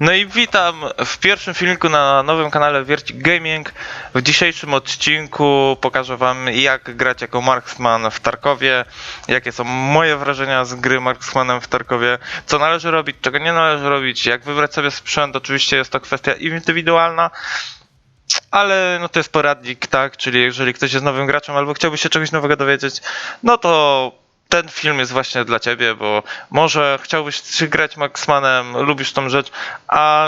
No i witam w pierwszym filmiku na nowym kanale Wiercik Gaming. W dzisiejszym odcinku pokażę wam jak grać jako marksman w Tarkowie, jakie są moje wrażenia z gry marksmanem w Tarkowie, co należy robić, czego nie należy robić, jak wybrać sobie sprzęt, oczywiście jest to kwestia indywidualna. Ale no to jest poradnik, tak? Czyli jeżeli ktoś jest nowym graczem albo chciałby się czegoś nowego dowiedzieć, no to ten film jest właśnie dla ciebie, bo może chciałbyś grać Maxmanem, lubisz tą rzecz, a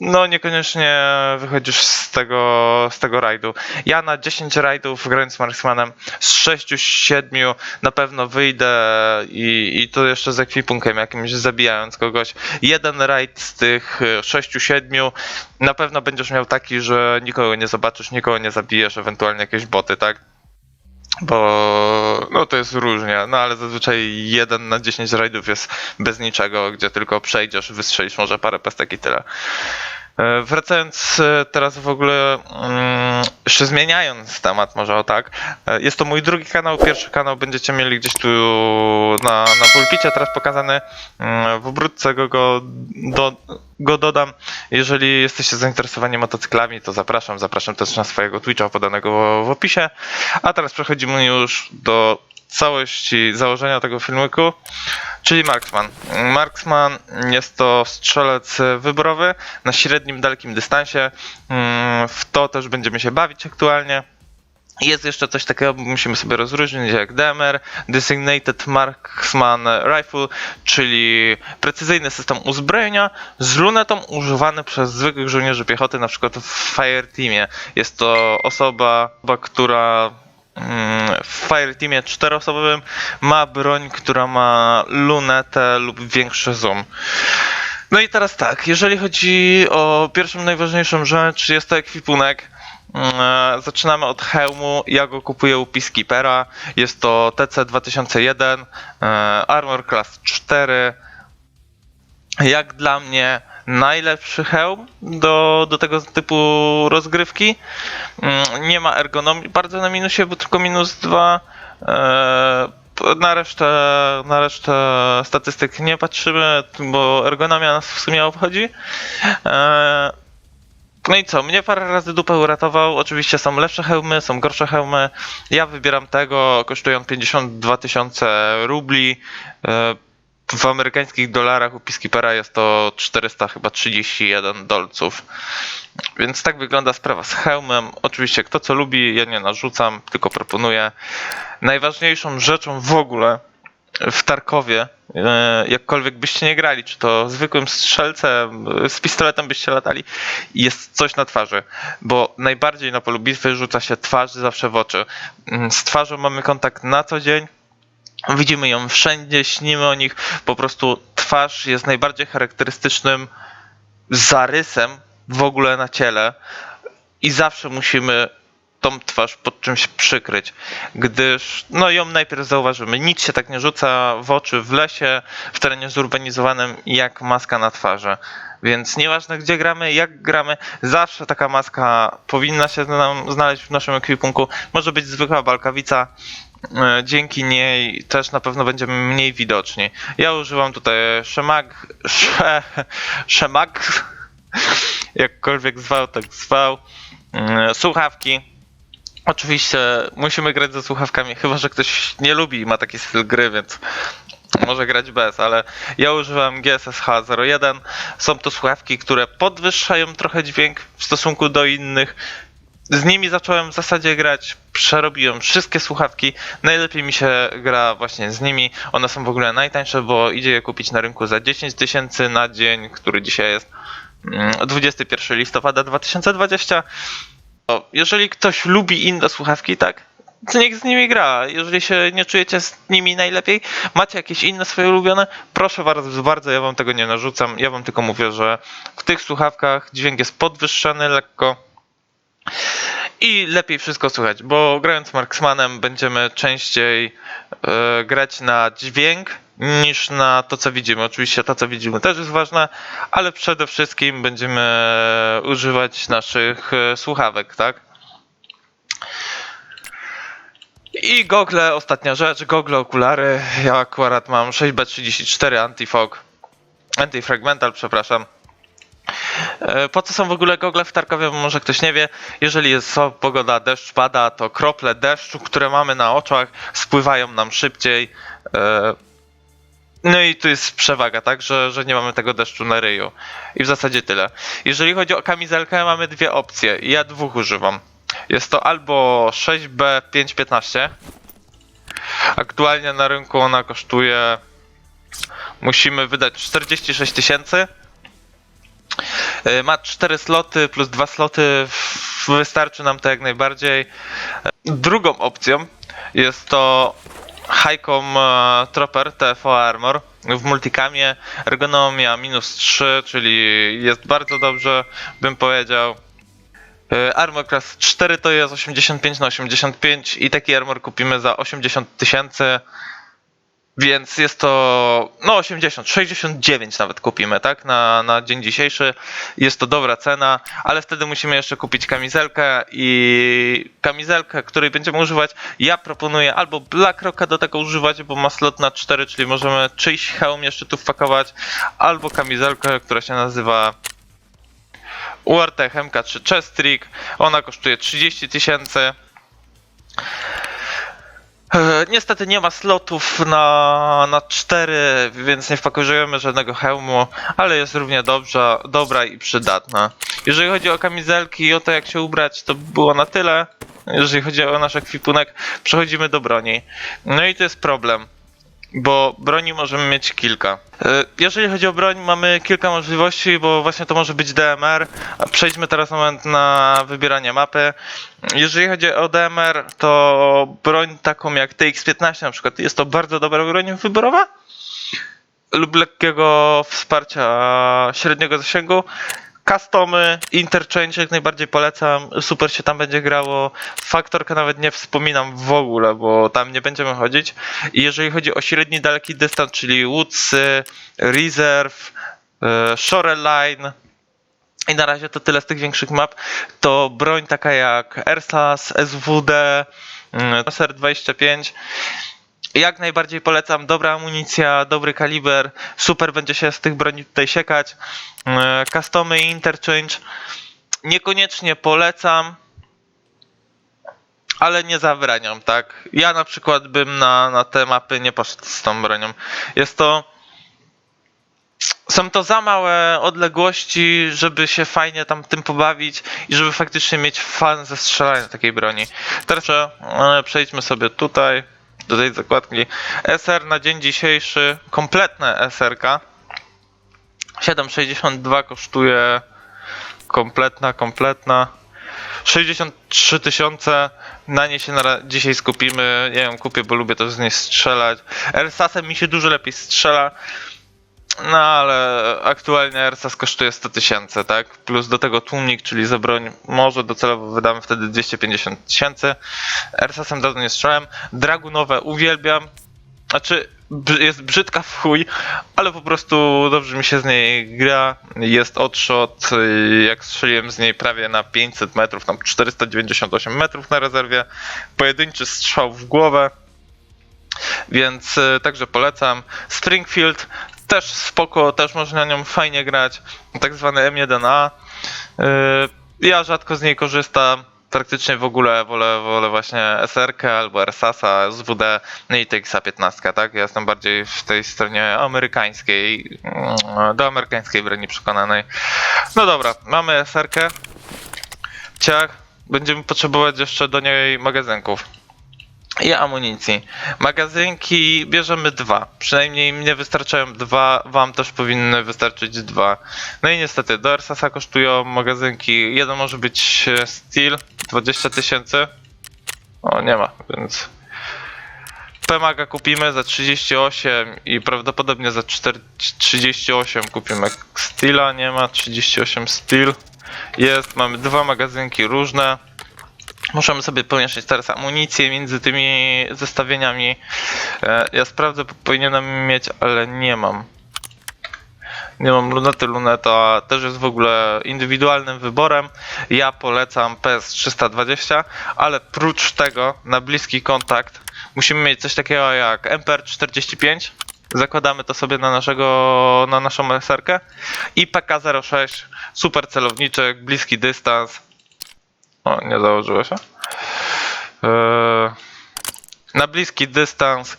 no niekoniecznie wychodzisz z tego, z tego rajdu. Ja na 10 rajdów grając Marksmanem z 6-7 na pewno wyjdę i, i to jeszcze z ekwipunkiem jakimś zabijając kogoś. Jeden rajd z tych 6-7 na pewno będziesz miał taki, że nikogo nie zobaczysz, nikogo nie zabijesz, ewentualnie jakieś boty, tak? Bo no to jest różnie, no ale zazwyczaj 1 na 10 rajdów jest bez niczego, gdzie tylko przejdziesz, wystrzelisz może parę pestek i tyle. E, Wracając e, teraz w ogóle, mm, jeszcze zmieniając temat, może o tak. e, Jest to mój drugi kanał. Pierwszy kanał będziecie mieli gdzieś tu na, na pulpicie, teraz pokazany. Mm, W obróbce go, go, do, go dodam. Jeżeli jesteście zainteresowani motocyklami, to zapraszam. Zapraszam też na swojego Twitcha podanego w opisie. A teraz przechodzimy już do całości założenia tego filmiku, czyli Marksman. Marksman jest to strzelec wyborowy na średnim, dalekim dystansie. Mm, W to też będziemy się bawić aktualnie. Jest jeszcze coś takiego, musimy sobie rozróżnić jak DMR, Designated Marksman Rifle, czyli precyzyjny system uzbrojenia z lunetą używany przez zwykłych żołnierzy piechoty, na przykład w Fireteamie. Jest to osoba, która w Fireteamie czteroosobowym ma broń, która ma lunetę lub większy zoom. No i teraz tak, jeżeli chodzi o pierwszą najważniejszą rzecz, jest to ekwipunek. Mm, Zaczynamy od hełmu. Ja go kupuję u Peacekeepera. Jest to TC2001, e, Armor Class 4. Jak dla mnie najlepszy hełm do, do tego typu rozgrywki. Mm, Nie ma ergonomii bardzo na minusie, bo tylko minus 2. Na resztę, na resztę statystyk nie patrzymy, bo ergonomia nas w sumie obchodzi. E, no i co, mnie parę razy dupę uratował. Oczywiście są lepsze hełmy, są gorsze hełmy. Ja wybieram tego, kosztują 52 tysiące rubli. W amerykańskich dolarach u Peacekeepera jest to 400 chyba 31 dolców. Więc tak wygląda sprawa z hełmem. Oczywiście kto co lubi, ja nie narzucam, tylko proponuję. Najważniejszą rzeczą w ogóle w Tarkowie, e, jakkolwiek byście nie grali, czy to zwykłym strzelcem, e, z pistoletem byście latali, jest coś na twarzy, bo najbardziej na polu bitwy rzuca się twarz zawsze w oczy. Mm, Z twarzą mamy kontakt na co dzień, widzimy ją wszędzie, śnimy o nich, po prostu twarz jest najbardziej charakterystycznym zarysem w ogóle na ciele i zawsze musimy tą twarz pod czymś przykryć, gdyż no ją najpierw zauważymy. Nic się tak nie rzuca w oczy w lesie, w terenie zurbanizowanym jak maska na twarzy. Więc nieważne gdzie gramy, jak gramy, zawsze taka maska powinna się nam znaleźć w naszym ekwipunku. Może być zwykła balkawica, dzięki niej też na pewno będziemy mniej widoczni. Ja używam tutaj szemag, sze, szemag, jakkolwiek zwał, tak zwał, Mm, słuchawki. Oczywiście musimy grać ze słuchawkami, chyba że ktoś nie lubi i ma taki styl gry, więc może grać bez, ale ja używam GSSH 01. Są to słuchawki, które podwyższają trochę dźwięk w stosunku do innych. Z nimi zacząłem w zasadzie grać, przerobiłem wszystkie słuchawki. Najlepiej mi się gra właśnie z nimi. One są w ogóle najtańsze, bo idzie je kupić na rynku za 10 tysięcy na dzień, który dzisiaj jest mm, 21 listopada 2020. O, jeżeli ktoś lubi inne słuchawki, tak, niech z nimi gra. Jeżeli się nie czujecie z nimi najlepiej, macie jakieś inne swoje ulubione, proszę bardzo, bardzo, ja wam tego nie narzucam. Ja wam tylko mówię, że w tych słuchawkach dźwięk jest podwyższony lekko i lepiej wszystko słychać, bo grając Marksmanem będziemy częściej e, grać na dźwięk niż na to, co widzimy. Oczywiście to, co widzimy też jest ważne, ale przede wszystkim będziemy używać naszych e, słuchawek, tak? I gogle, ostatnia rzecz, gogle, okulary. Ja akurat mam 6B34 anti-fog, anti-fragmental, przepraszam. E, Po co są w ogóle gogle w Tarkowie, może ktoś nie wie. Jeżeli jest so- pogoda, deszcz pada, to krople deszczu, które mamy na oczach, spływają nam szybciej. E, No i tu jest przewaga, tak, że, że nie mamy tego deszczu na ryju. I w zasadzie tyle. Jeżeli chodzi o kamizelkę, mamy dwie opcje. Ja dwóch używam. Jest to albo 6B515. Aktualnie na rynku ona kosztuje. Musimy wydać 46 tysięcy. Y, Ma 4 sloty plus 2 sloty. Wystarczy nam to jak najbardziej. Drugą opcją jest to Highcom e, Trooper TFO Armor w multicamie. Ergonomia minus 3, czyli jest bardzo dobrze, bym powiedział. E, Armor Class 4 to jest 85 na 85 i taki armor kupimy za 80 tysięcy. Więc jest to no 80, 69 nawet kupimy, tak? Na, na dzień dzisiejszy jest to dobra cena, ale wtedy musimy jeszcze kupić kamizelkę i kamizelkę, której będziemy używać. Ja proponuję albo Black Rocka do tego używać, bo ma slot na 4, czyli możemy czyjś hełm jeszcze tu wpakować, albo kamizelkę, która się nazywa URT MK3 Chestrik. Ona kosztuje 30 tysięcy. E, Niestety nie ma slotów na, na 4, więc nie wpakujemy żadnego hełmu, ale jest równie dobrze, dobra i przydatna. Jeżeli chodzi o kamizelki i o to jak się ubrać, to było na tyle. Jeżeli chodzi o nasz ekwipunek, przechodzimy do broni. No i to jest problem, bo broni możemy mieć kilka. E, Jeżeli chodzi o broń, mamy kilka możliwości, bo właśnie to może być DMR. Przejdźmy teraz moment na wybieranie mapy. Jeżeli chodzi o DMR, to broń taką jak TX-15 na przykład jest to bardzo dobra broń wyborowa lub lekkiego wsparcia średniego zasięgu. Customy, interchange jak najbardziej polecam, super się tam będzie grało. Faktorkę nawet nie wspominam w ogóle, bo tam nie będziemy chodzić. I jeżeli chodzi o średni, daleki dystans, czyli Woodsy, Reserve, e, Shoreline, i na razie to tyle z tych większych map. To broń taka jak Ersas, SWD, mm, SR25. Jak najbardziej polecam, dobra amunicja, dobry kaliber, super będzie się z tych broni tutaj siekać. Mm, Customy i interchange niekoniecznie polecam, ale nie zabraniam, tak? Ja na przykład bym na, na te mapy nie poszedł z tą bronią. Jest to są to za małe odległości, żeby się fajnie tam tym pobawić i żeby faktycznie mieć fan ze strzelania takiej broni. Teraz e, przejdźmy sobie tutaj, do tej zakładki. SR na dzień dzisiejszy, kompletne SRK. 7,62 kosztuje kompletna, kompletna. 63 tysiące, na nie się na dzisiaj skupimy. Ja ją kupię, bo lubię też z niej strzelać. Ersasem mi się dużo lepiej strzela. No ale aktualnie Ersas kosztuje 100 tysięcy, tak? Plus do tego tłumik, czyli za broń może docelowo wydamy wtedy 250 tysięcy. Ersasem dawno nie strzelałem. Dragunowe uwielbiam. Znaczy jest brzydka w chuj, ale po prostu dobrze mi się z niej gra. Jest odshot, jak strzeliłem z niej prawie na 500 metrów, tam 498 metrów na rezerwie. Pojedynczy strzał w głowę. Więc y, także polecam. Springfield też spoko, też można na nią fajnie grać. Tak zwany M1A. Y, Ja rzadko z niej korzystam. Praktycznie w ogóle wolę, wolę właśnie SRK albo RSASa, SWD, no i TXA 15, tak? Ja jestem bardziej w tej stronie amerykańskiej, mm, do amerykańskiej broni przekonanej. No dobra, mamy SRK. Ciach. Będziemy potrzebować jeszcze do niej magazynków i amunicji. Magazynki bierzemy dwa. Przynajmniej mnie wystarczają dwa, wam też powinny wystarczyć dwa. No i niestety do Ersasa kosztują magazynki. Jeden może być e, Steel 20 tysięcy. O, nie ma, więc. Pemaga kupimy za 38 i prawdopodobnie za 4, 38 kupimy Steela, nie ma 38 Steel. Jest, mamy dwa magazynki różne. Możemy sobie pomieszać teraz amunicję między tymi zestawieniami. E, Ja sprawdzę, bo powinienem mieć, ale nie mam. Nie mam lunety, luneta też jest w ogóle indywidualnym wyborem. Ja polecam PS320, ale prócz tego na bliski kontakt musimy mieć coś takiego jak MPR45. Zakładamy to sobie na naszego, na naszą SR-kę. I PK06, super celowniczek, bliski dystans. O, nie założyło się. Eee, na bliski dystans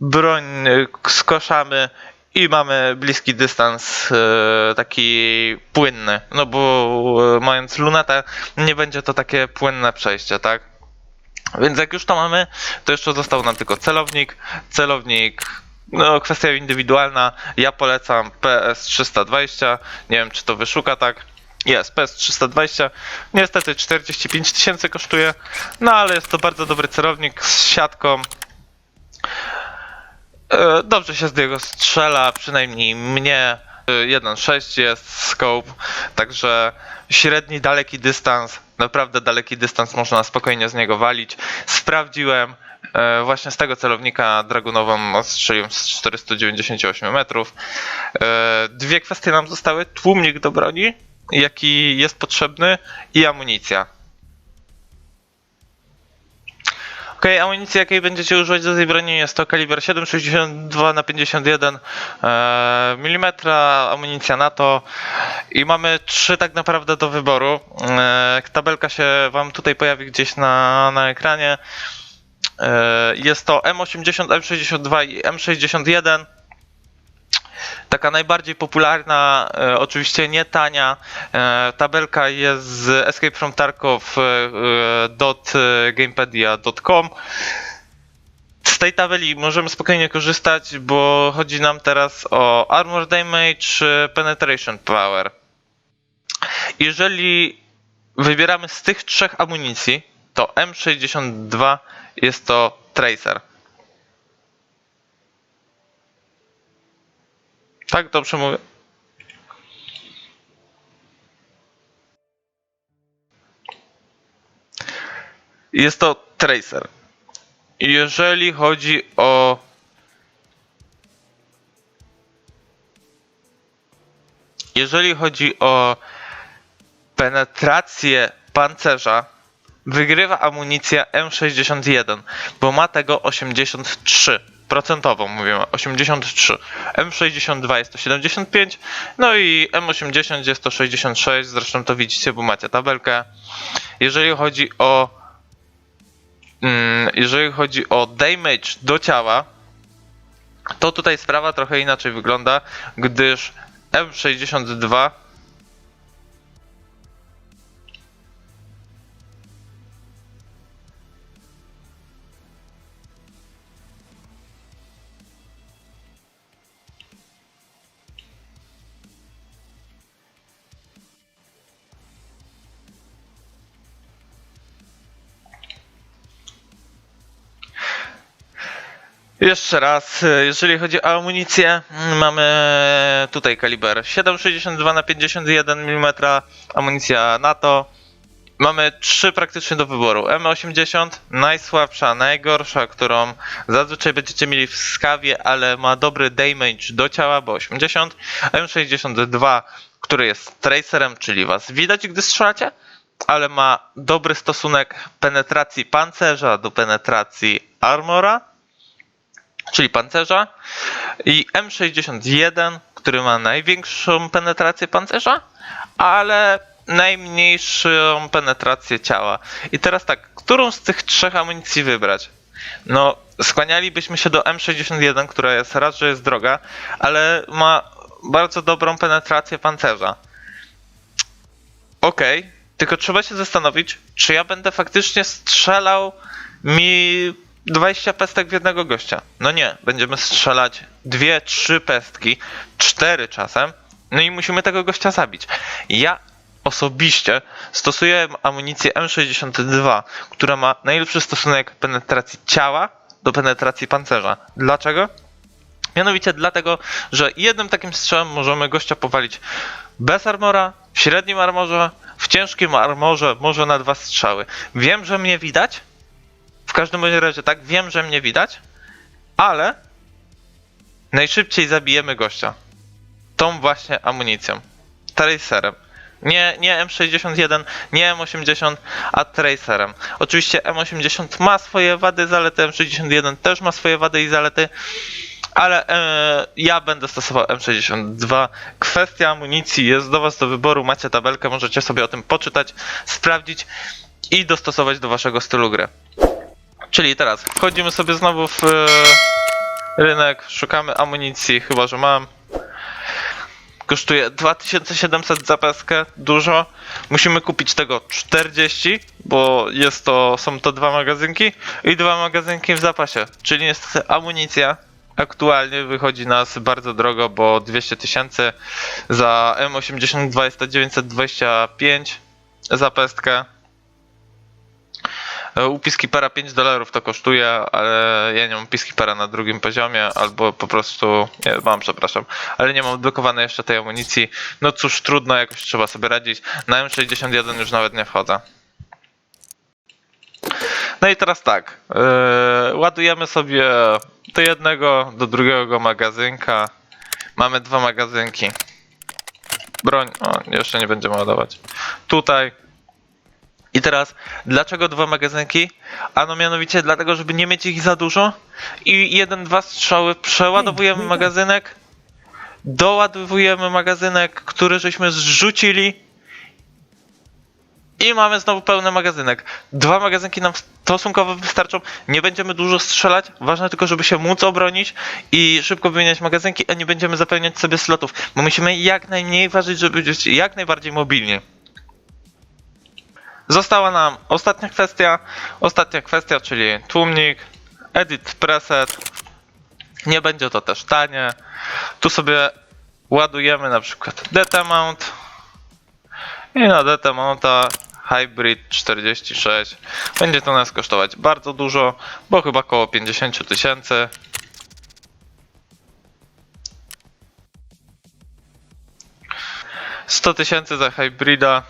broń y, skoszamy i mamy bliski dystans e, taki płynny, no bo e, mając lunetę nie będzie to takie płynne przejście, tak? Więc jak już to mamy, to jeszcze został nam tylko celownik. Celownik, no kwestia indywidualna. Ja polecam PS320. Nie wiem, czy to wyszuka tak. Jest, PS320. Niestety 45 tysięcy kosztuje, no ale jest to bardzo dobry celownik z siatką. E, Dobrze się z niego strzela, przynajmniej mnie. E, 1.6 jest scope, także średni, daleki dystans, naprawdę daleki dystans można spokojnie z niego walić. Sprawdziłem, e, właśnie z tego celownika dragunową strzeliłem z 498 metrów. E, Dwie kwestie nam zostały, tłumnik do broni, jaki jest potrzebny i amunicja. Okej, amunicja jakiej będziecie używać do tej broni jest to kaliber 7,62 na 51 e, mm, amunicja NATO i mamy trzy tak naprawdę do wyboru. E, tabelka się wam tutaj pojawi gdzieś na, na ekranie. E, jest to M80, M62 i M61. Taka najbardziej popularna, e, oczywiście nie tania, e, tabelka jest z Escape from Tarkov e. Z tej tabeli możemy spokojnie korzystać, bo chodzi nam teraz o Armor Damage, Penetration Power. Jeżeli wybieramy z tych trzech amunicji, to M62 jest to Tracer. Tak, dobrze mówię. Jest to tracer. Jeżeli chodzi o. Jeżeli chodzi o penetrację pancerza, wygrywa amunicja M61, bo ma tego 83. Procentową mówimy, 83. M62 jest to 75, no i M80 jest to 66, zresztą to widzicie, bo macie tabelkę. Jeżeli chodzi o mm, jeżeli chodzi o damage do ciała, to tutaj sprawa trochę inaczej wygląda, gdyż M62 Jeszcze raz, e, jeżeli chodzi o amunicję, mm, mamy tutaj kaliber 7,62 na 51 mm, amunicja NATO. Mamy trzy praktycznie do wyboru. M80, najsłabsza, najgorsza, którą zazwyczaj będziecie mieli w skawie, ale ma dobry damage do ciała, bo 80. M62, który jest tracerem, czyli was widać, gdy strzelacie, ale ma dobry stosunek penetracji pancerza do penetracji armora czyli pancerza, i M61, który ma największą penetrację pancerza, ale najmniejszą penetrację ciała. I teraz tak, którą z tych trzech amunicji wybrać? No, skłanialibyśmy się do M61, która jest raz, że jest droga, ale ma bardzo dobrą penetrację pancerza. Okej, tylko trzeba się zastanowić, czy ja będę faktycznie strzelał mi 20 pestek w jednego gościa. No nie, będziemy strzelać dwie, trzy pestki, cztery czasem, no i musimy tego gościa zabić. Ja osobiście stosuję amunicję M62, która ma najlepszy stosunek penetracji ciała do penetracji pancerza. Dlaczego? Mianowicie dlatego, że jednym takim strzałem możemy gościa powalić bez armora, w średnim armorze, w ciężkim armorze, może na dwa strzały. Wiem, że mnie widać, każdym razie tak, wiem, że mnie widać, ale najszybciej zabijemy gościa. Tą właśnie amunicją. Tracerem. Nie, nie M61, nie M80, a Tracerem. Oczywiście M80 ma swoje wady, zalety, M61 też ma swoje wady i zalety, ale e, ja będę stosował M62. Kwestia amunicji jest do Was do wyboru. Macie tabelkę, możecie sobie o tym poczytać, sprawdzić i dostosować do Waszego stylu gry. Czyli teraz wchodzimy sobie znowu w e, rynek, szukamy amunicji, chyba że mam. Kosztuje 2700 za peskę, dużo. Musimy kupić tego 40, bo jest to, są to dwa magazynki i dwa magazynki w zapasie. Czyli niestety amunicja aktualnie wychodzi nas bardzo drogo, bo 200 tysięcy za M82 jest to 925 za pestkę. E, U Peacekeepera 5 dolarów to kosztuje, ale ja nie mam Peacekeepera na drugim poziomie, albo po prostu, nie mam, przepraszam, ale nie mam odblokowanej jeszcze tej amunicji. No cóż, trudno, jakoś trzeba sobie radzić. Na M61 już nawet nie wchodzę. No i teraz tak, yy, ładujemy sobie do jednego, do drugiego magazynka. Mamy dwa magazynki. Broń, o, jeszcze nie będziemy ładować. Tutaj i teraz, dlaczego dwa magazynki? Ano mianowicie dlatego, żeby nie mieć ich za dużo? I jeden, dwa strzały. Przeładowujemy magazynek, doładowujemy magazynek, który żeśmy zrzucili. I mamy znowu pełny magazynek. Dwa magazynki nam stosunkowo wystarczą, nie będziemy dużo strzelać, ważne tylko, żeby się móc obronić i szybko wymieniać magazynki, a nie będziemy zapełniać sobie slotów, bo musimy jak najmniej ważyć, żeby być jak najbardziej mobilni. Została nam ostatnia kwestia. Ostatnia kwestia, czyli tłumnik, edit preset. Nie będzie to też tanie. Tu sobie ładujemy na przykład data mount i na data mounta hybrid 46. Będzie to nas kosztować bardzo dużo, bo chyba około 50 000 tysięcy. Sto tysięcy za hybrida.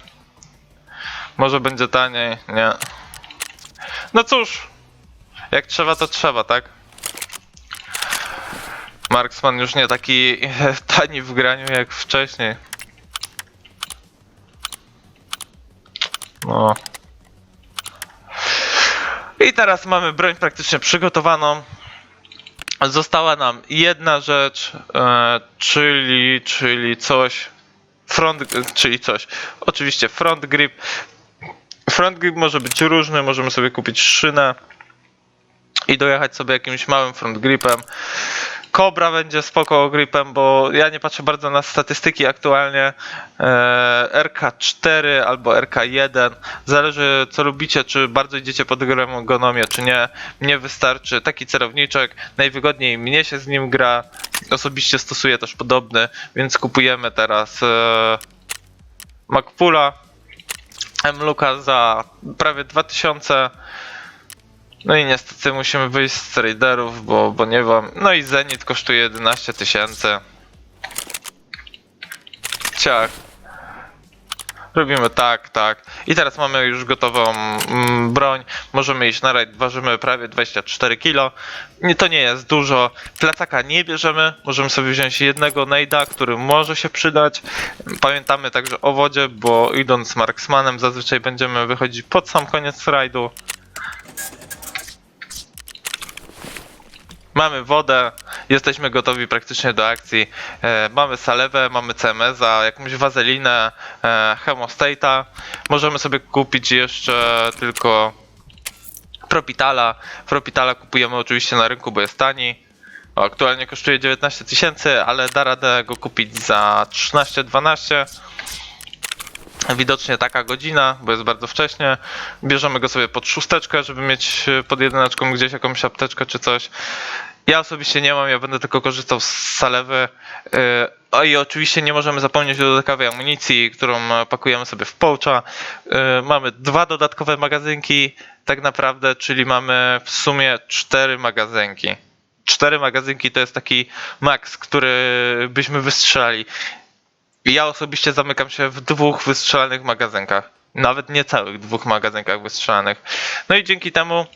Może będzie taniej, nie. No cóż, jak trzeba, to trzeba, tak? Marksman już nie taki tani w graniu jak wcześniej. No. I teraz mamy broń praktycznie przygotowaną. Została nam jedna rzecz, e, czyli, czyli coś. Front, czyli coś. Oczywiście front grip. Front grip może być różny, możemy sobie kupić szynę i dojechać sobie jakimś małym front gripem. Cobra będzie spoko gripem, bo ja nie patrzę bardzo na statystyki aktualnie. E, RK4 albo RK1, zależy co lubicie, czy bardzo idziecie pod ergonomię, czy nie. Mnie wystarczy taki celowniczek, najwygodniej mnie się z nim gra. Osobiście stosuję też podobny, więc kupujemy teraz e, Macpula M-Luka za prawie 2000. No i niestety musimy wyjść z traderów, bo, bo nie mam. No i Zenit kosztuje 11 tysięcy. Ciach. Robimy tak, tak. I teraz mamy już gotową mm, broń. Możemy iść na rajd. Ważymy prawie 24 kg. Nie, to nie jest dużo. Plecaka nie bierzemy. Możemy sobie wziąć jednego nejda, który może się przydać. Pamiętamy także o wodzie, bo idąc z marksmanem zazwyczaj będziemy wychodzić pod sam koniec rajdu. Mamy wodę, jesteśmy gotowi praktycznie do akcji. E, mamy salewę, mamy CMS-a, jakąś wazelinę, e, hemostate'a. Możemy sobie kupić jeszcze tylko Propitala. Propitala kupujemy oczywiście na rynku, bo jest tani. Aktualnie kosztuje 19 tysięcy, ale da radę go kupić za 13-12. Widocznie taka godzina, bo jest bardzo wcześnie. Bierzemy go sobie pod szósteczkę, żeby mieć e, pod jedyneczką gdzieś jakąś apteczkę czy coś. Ja osobiście nie mam, ja będę tylko korzystał z salewy. Yy, O i oczywiście nie możemy zapomnieć o dodatkowej amunicji, którą e, pakujemy sobie w poucha. Yy, Mamy dwa dodatkowe magazynki, tak naprawdę, czyli mamy w sumie cztery magazynki. Cztery magazynki to jest taki maks, który byśmy wystrzelali. Ja osobiście zamykam się w dwóch wystrzelanych magazynkach. Nawet nie całych dwóch magazynkach wystrzelanych. No i dzięki temu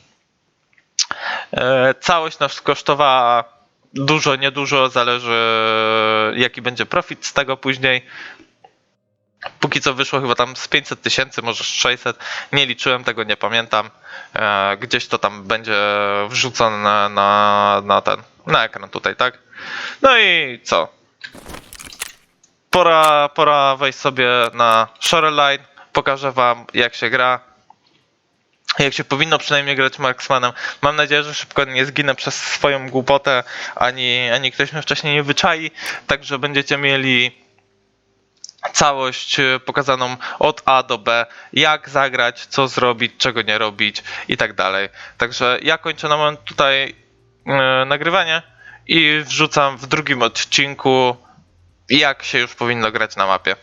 e, całość nas kosztowała dużo, niedużo, zależy jaki będzie profit z tego później. Póki co wyszło chyba tam z 500 tysięcy, może z 600. Nie liczyłem tego, nie pamiętam. E, gdzieś to tam będzie wrzucone na, na, na ten, na ekran tutaj, tak? No i co? Pora, pora wejść sobie na Shoreline, pokażę wam jak się gra, jak się powinno przynajmniej grać Marksmanem. Mam nadzieję, że szybko nie zginę przez swoją głupotę, ani, ani ktoś mnie wcześniej nie wyczai, także będziecie mieli całość e, pokazaną od A do B, jak zagrać, co zrobić, czego nie robić i tak dalej. Także ja kończę na moment tutaj e, nagrywanie i wrzucam w drugim odcinku, jak się już powinno grać na mapie.